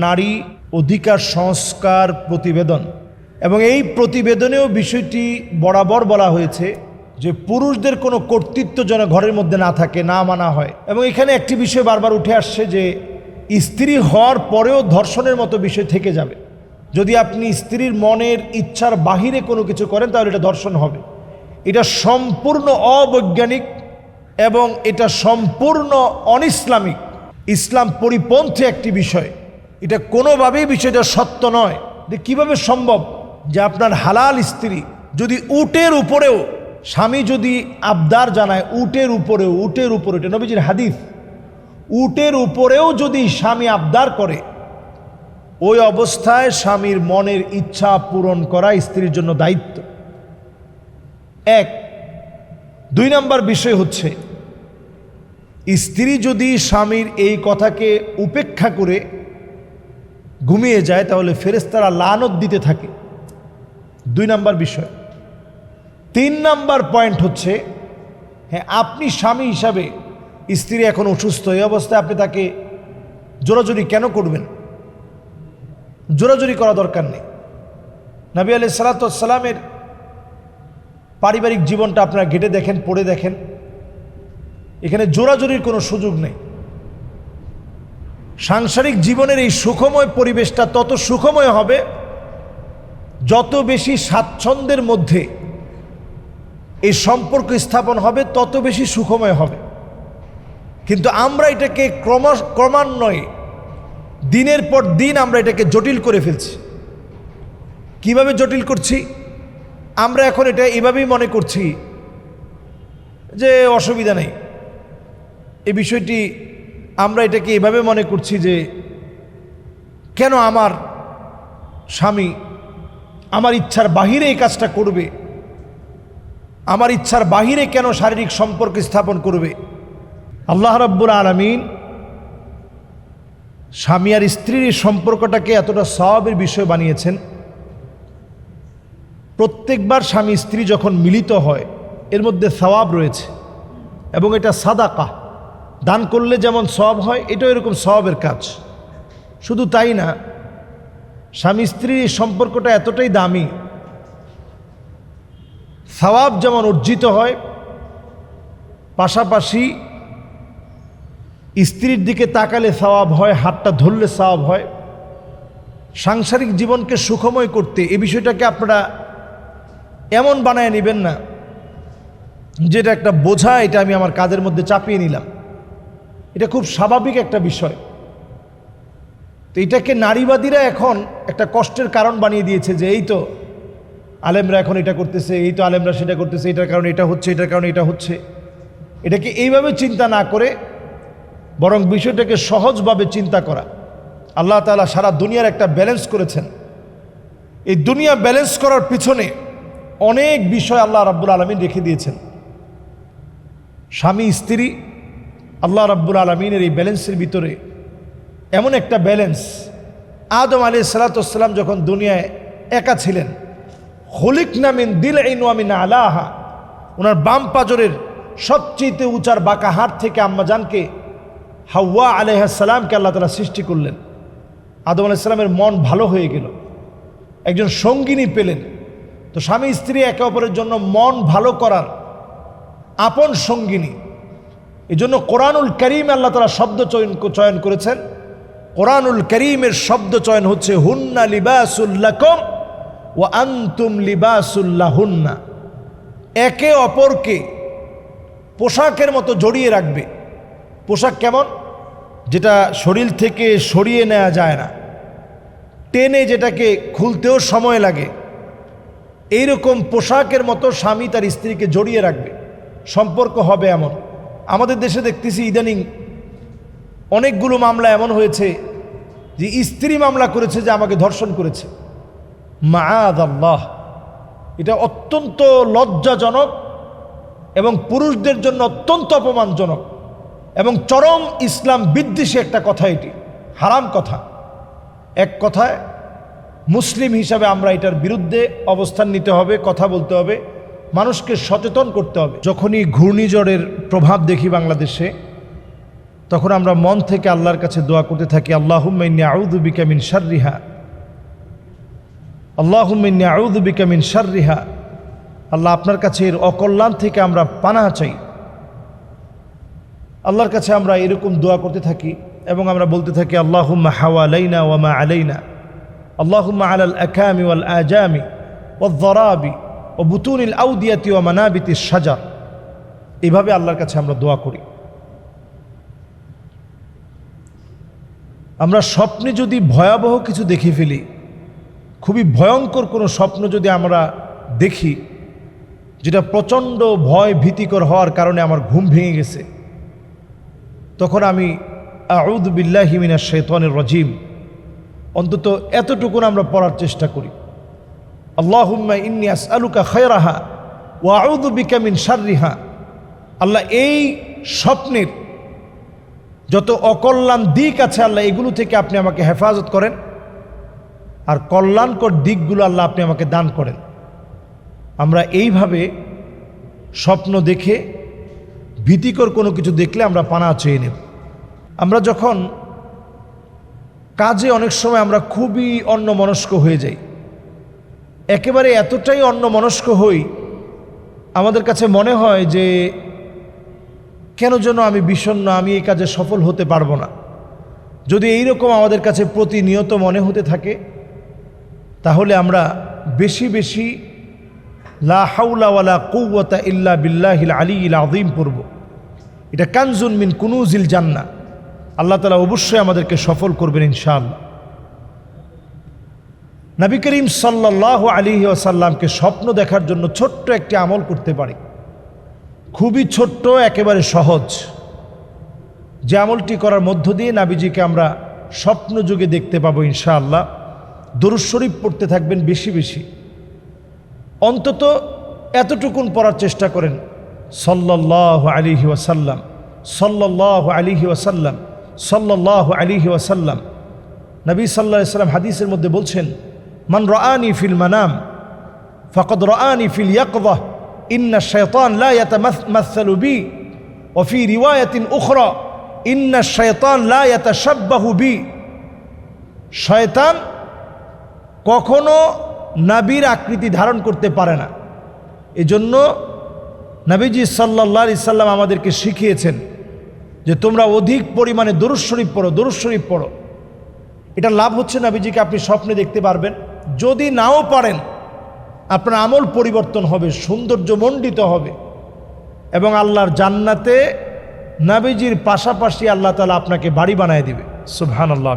নারী অধিকার সংস্কার প্রতিবেদন। এবং এই প্রতিবেদনেও বিষয়টি বরাবর বলা হয়েছে যে পুরুষদের কোনো কর্তৃত্ব যেন ঘরের মধ্যে না থাকে, না মানা হয়। এবং এখানে একটি বিষয় বারবার উঠে আসছে যে স্ত্রী হওয়ার পরেও ধর্ষণের মতো বিষয় থেকে যাবে। যদি আপনি স্ত্রীর মনের ইচ্ছার বাহিরে কোনো কিছু করেন, তাহলে এটা ধর্ষণ হবে। এটা সম্পূর্ণ অবৈজ্ঞানিক এবং এটা সম্পূর্ণ অনিসলামিক। ইসলাম পরিপন্থী একটি বিষয়। এটা কোনোভাবেই বিষয়টা সত্য নয় যে কীভাবে সম্ভব যে আপনার হালাল স্ত্রী যদি উটের উপরেও, স্বামী যদি আবদার জানায় উটের উপরেও, উটের উপরে এটা নবীজির হাদিস, উটের উপরেও যদি স্বামী আবদার করে, ওই অবস্থায় স্বামীর মনের ইচ্ছা পূরণ করা স্ত্রীর জন্য দায়িত্ব। এক। দুই নম্বর বিষয় হচ্ছে, স্ত্রী যদি স্বামীর এই কথাকে উপেক্ষা করে ঘুমিয়ে যায়, তাহলে ফেরেস্তারা লানত দিতে থাকে। দুই নাম্বার বিষয়। তিন নাম্বার পয়েন্ট হচ্ছে হ্যাঁ আপনি স্বামী হিসাবে স্ত্রী এখন অসুস্থ, এই অবস্থায় আপনি তাকে জোরাজুরি কেন করবেন? জোরাজুরি করা দরকার নেই। নবী আলি সালাতামের পারিবারিক জীবনটা আপনারা ঘেটে দেখেন, পড়ে দেখেন। এখানে জোরাজুরির কোনো সুযোগ নেই। সাংসারিক জীবনের এই সুখময় পরিবেশটা তত সুখময় হবে যত বেশি স্বাচ্ছন্দ্যের মধ্যে এই সম্পর্ক স্থাপন হবে, তত বেশি সুখময় হবে। কিন্তু আমরা এটাকে ক্রম ক্রমান্বয়ে দিনের পর দিন আমরা এটাকে জটিল করে ফেলছি। কীভাবে জটিল করছি? আমরা এখন এটা এভাবেই মনে করছি যে অসুবিধা নেই। এই বিষয়টি আমরা এটাকে এভাবে মনে করছি যে কেন আমার স্বামী আমার ইচ্ছার বাহিরে এই কাজটা করবে? আমার ইচ্ছার বাহিরে কেন শারীরিক সম্পর্ক স্থাপন করবে? আল্লাহ রাব্বুল আলমিন স্বামী আর স্ত্রীর এই সম্পর্কটাকে এতটা স্বভাবের বিষয় বানিয়েছেন। প্রত্যেকবার স্বামী স্ত্রী যখন মিলিত হয়, এর মধ্যে সওয়াব রয়েছে এবং এটা সাদাকা। দান করলে যেমন সব হয়, এটাও এরকম সবের কাজ। শুধু তাই না, স্বামী স্ত্রীর সম্পর্কটা এতটাই দামি, সওয়াব যেমন অর্জিত হয়, পাশাপাশি স্ত্রীর দিকে তাকালে সওয়াব হয়, হাতটা ধরলে সওয়াব হয়। সাংসারিক জীবনকে সুখময় করতে এ বিষয়টাকে আপনারা এমন বানায় নেবেন না, যেটা একটা বোঝা, এটা আমি আমার কাজের মধ্যে চাপিয়ে নিলাম। এটা খুব স্বাভাবিক একটা বিষয়। তো এটাকে নারীবাদীরা এখন একটা কষ্টের কারণ বানিয়ে দিয়েছে যে এই তো আলেমরা এখন এটা করতেছে, এই তো আলেমরা সেটা করতেছে, এটার কারণে এটা হচ্ছে, এটার কারণে এটা হচ্ছে। এটাকে এইভাবে চিন্তা না করে বরং বিষয়টাকে সহজভাবে চিন্তা করা। আল্লাহ তালা সারা দুনিয়ার একটা ব্যালেন্স করেছেন। এই দুনিয়া ব্যালেন্স করার পিছনে অনেক বিষয় আল্লাহ রাব্বুল আলমিন রেখে দিয়েছেন। স্বামী, স্ত্রী আল্লাহ রাব্বুল আলমিনের এই ব্যালেন্সের ভিতরে এমন একটা ব্যালেন্স, আদম আলী সালাতাম যখন দুনিয়ায় একা ছিলেন হলিক নামিন দিল আইনামিন আলাহা, ওনার বাম পাজরের সবচেয়ে উঁচার বাঁকা হাট থেকে আম্মাজানকে হাওয়া আলহাসাল্লামকে আল্লাহ তালা সৃষ্টি করলেন। আদম আলাইসাল্লামের মন ভালো হয়ে গেল, একজন সঙ্গিনী পেলেন। তো স্বামী স্ত্রী একে অপরের জন্য মন ভালো করার আপন সঙ্গিনী এই জন্য কোরআনুল করিম আল্লাহ তালা শব্দ চয়ন চয়ন করেছেন। কোরআনুল করিমের শব্দ চয়ন হচ্ছে, হুন্না লিবাসুল্লাকম ও আন্তুম লিবাসুল্লাহ হুন্না একে অপরকে পোশাকের মতো জড়িয়ে রাখবে। পোশাক কেমন? যেটা শরীর থেকে সরিয়ে নেওয়া যায় না। টেনে যেটাকে খুলতেও সময় লাগে। এইরকম পোশাকের মতো স্বামী তার স্ত্রীকে জড়িয়ে রাখবে। সম্পর্ক হবে এমন। আমাদের দেশে দেখতেছি ইদানিং অনেকগুলো মামলা এমন হয়েছে যে স্ত্রী মামলা করেছে যে আমাকে ধর্ষণ করেছে। আল্লাহ এটা অত্যন্ত লজ্জাজনক এবং পুরুষদের জন্য অত্যন্ত অপমানজনক এবং চরম ইসলাম বিদ্বেষী একটা কথা এটি। হারাম কথা। এক কথায়, মুসলিম হিসাবে আমরা এটার বিরুদ্ধে অবস্থান নিতে হবে, কথা বলতে হবে। মানুষকে সচেতন করতে হবে। যখনই ঘূর্ণিঝড়ের প্রভাব দেখি বাংলাদেশে, তখন আমরা মন থেকে আল্লাহর কাছে দোয়া করতে থাকি আল্লাহুম্মাইনি আউযুবিকা মিন শাররিহা। আল্লাহুম্মাইনি আউযুবিকা মিন শাররিহা। আল্লাহ আপনার কাছে এর অকল্যাণ থেকে আমরা পানা চাই। আল্লাহর কাছে আমরা এরকম দোয়া করতে থাকি এবং আমরা বলতে থাকি, আল্লাহুম্মা হাওয়ালাইনা ওয়ামা আলাইনা। আল্লাহুম্মা আলাল আকামি ওয়াল আজামি ওয়াল ও বুতুনিল আউদিয়াতি ও মানাবিতি সাজার এভাবে আল্লাহর কাছে আমরা দোয়া করি। আমরা স্বপ্নে যদি ভয়াবহ কিছু দেখে ফেলি, খুবই ভয়ঙ্কর কোনো স্বপ্ন যদি আমরা দেখি, যেটা প্রচণ্ড ভয় ভীতিকর হওয়ার কারণে আমার ঘুম ভেঙে গেছে, তখন আমি আউদ বিল্লাহিমিনা শেতনের রজিম, অন্তত এতটুকুন আমরা পড়ার চেষ্টা করি। আল্লাহুম্মা ইন্নি আসআলুকা খয়রাহা ওয়া আউযু বিকা মিন শাররিহা। আল্লাহ, এই স্বপ্নের যত অকল্যাণ দিক আছে আল্লাহ, এগুলো থেকে আপনি আমাকে হেফাজত করেন। আর কল্যাণকর দিকগুলো আল্লাহ আপনি আমাকে দান করেন। আমরা এইভাবে স্বপ্ন দেখে, ভীতিকর কোনো কিছু দেখলে আমরা পানা চেয়ে নেব। আমরা যখন কাজে অনেক সময় আমরা খুবই অন্যমনস্ক হয়ে যাই। একেবারে এতটাই অন্যমনস্ক হই, আমাদের কাছে মনে হয় যে কেন যেন আমি বিষণ্ণ, আমি এই কাজে সফল হতে পারব না। যদি এইরকম আমাদের কাছে প্রতিনিয়ত মনে হতে থাকে, তাহলে আমরা বেশি বেশি লা হাউলা ওয়ালা কৌওয়াতা ইল্লা বিল্লাহিল আলী ইল আদিম পড়ব। এটা কানজুন মিন কুনুজিল জান্না আল্লাহ তালা অবশ্যই আমাদেরকে সফল করবেন ইনশাআল্লাহ। নবী করিম সাল্লাহ আলী ওসাল্লামকে স্বপ্ন দেখার জন্য ছোট্ট একটি আমল করতে পারি। খুবই ছোট্ট, একেবারে সহজ। যে আমলটি করার মধ্য দিয়ে নাবিজিকে আমরা স্বপ্ন যুগে দেখতে পাবো ইনশাআল্লাহ। দরুদ শরীফ পড়তে থাকবেন বেশি বেশি। অন্তত এতটুকুন পড়ার চেষ্টা করেন। সল্লাহ আলিহি ওয়াসাল্লাম সল্লাহ আলিহি ওয়াসাল্লাম সল্লাহ আলিহি ওয়াসাল্লাম। নবী সাল্লাহ সাল্লাম হাদিসের মধ্যে বলছেন মান রানি ফিল মানাম ফকদ রানি ফিল ইয়াকবাহ ইন্না শৈতান লায়াতামাসালু বি ওফি রিওয়ায়াতিন উখরা ইন্না শৈতান লায়াতা সাব্বাহু বি শয়তান কখনো নাবির আকৃতি ধারণ করতে পারে না। এজন্য নাবিজি সাল্লা সাল্লাম আমাদেরকে শিখিয়েছেন যে তোমরা অধিক পরিমাণে দরুদ শরীফ পড়ো, দরুদ শরীফ পড়ো। এটা লাভ হচ্ছে নাবিজিকে, আপনি স্বপ্নে দেখতে পারবেন। যদি নাও পারেন, আপনার আমল পরিবর্তন হবে, সৌন্দর্য মণ্ডিত হবে। এবং আল্লাহর জান্নাতে নাবিজির পাশাপাশি আল্লাহ তালা আপনাকে বাড়ি বানায় দিবে। সুবহান আল্লাহ